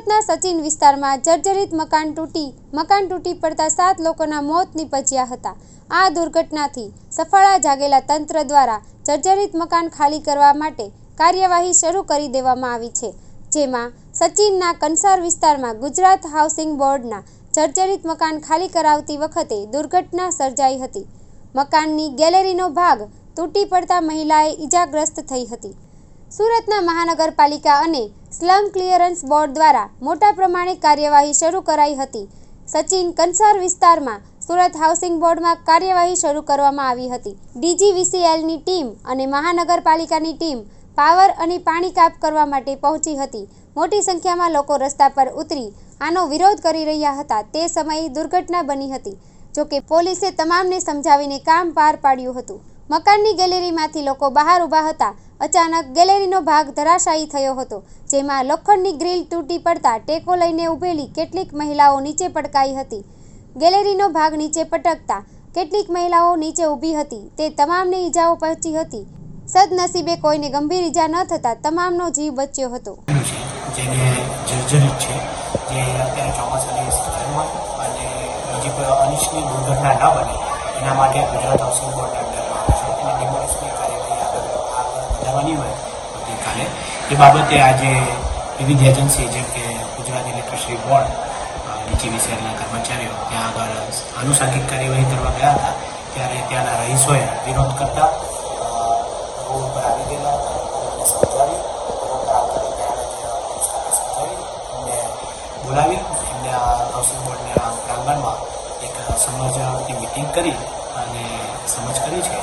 સચિન વિસ્તારમાં જર્જરિત મકાન તૂટી મકાન તૂટી પડતા સાત લોકોના મોત નીપજ્યા હતા. આ દુર્ઘટનાથી સફાળા જાગેલા તંત્ર દ્વારા જર્જરિત મકાન ખાલી કરવા માટે કાર્યવાહી શરૂ કરી દેવામાં આવી છે. જેમાં સચિનના કંસાર વિસ્તારમાં ગુજરાત હાઉસિંગ બોર્ડના જર્જરિત મકાન ખાલી કરાવતી વખતે દુર્ઘટના સર્જાઈ હતી. મકાનની ગેલેરીનો ભાગ તૂટી પડતા મહિલાએ ઈજાગ્રસ્ત થઈ હતી. સુરતના મહાનગરપાલિકા અને સ્લમ ક્લિયરન્સ બોર્ડ દ્વારા મોટા પ્રમાણે કાર્યવાહી શરૂ કરાઈ હતી. સચિન કંસાર વિસ્તારમાં સુરત હાઉસિંગ બોર્ડમાં કાર્યવાહી શરૂ કરવામાં આવી હતી. ડીજીવીસીએલની ટીમ અને મહાનગરપાલિકાની ટીમ પાવર અને પાણી કાપ કરવા માટે પહોંચી હતી. મોટી સંખ્યામાં લોકો રસ્તા પર ઉતરી આનો વિરોધ કરી રહ્યા હતા. તે સમયે દુર્ઘટના બની હતી જોકે પોલીસે તમામને સમજાવીને કામ પાર પાડ્યું હતું. મકાનની ગેલેરીમાંથી લોકો બહાર ઊભા હતા. અચાનક ગેલેરીનો ભાગ ધરાશાયી થયો હતો, જેમાં લોખંડની ગ્રીલ તૂટી પડતા ટેકો લઈને ઊભેલી કેટલીક મહિલાઓ નીચે પટકાઈ હતી. ગેલેરીનો ભાગ નીચે પટકતા કેટલીક મહિલાઓ નીચે ઊભી હતી, તે તમામને ઈજાઓ પહોંચી હતી. સદનસીબે કોઈને ગંભીર ઈજા ન થતાં તમામનો જીવ બચ્યો હતો. જેને દુર્ઘટના ન બને, એના માટે ગુજરાત હાઉસિંગ બોર્ડના એ બાબતે આજે વિવિધ એજન્સી, જેમ કે ગુજરાત ઇલેક્ટ્રિસિટી બોર્ડ ડીજીવીસીએલના કર્મચારીઓ ત્યાં આગળ આનુષાંગિક કાર્યવાહી કરવા ગયા હતા. ત્યારે ત્યાંના રહીશોએ વિરોધ કરતા આવી ગયેલા અને સમજાવી, રોડ પર બોલાવી, એમને આ હાઉસિંગ બોર્ડના પ્રાંગણમાં એક સમજ મિટિંગ કરી અને સમજ કરી છે.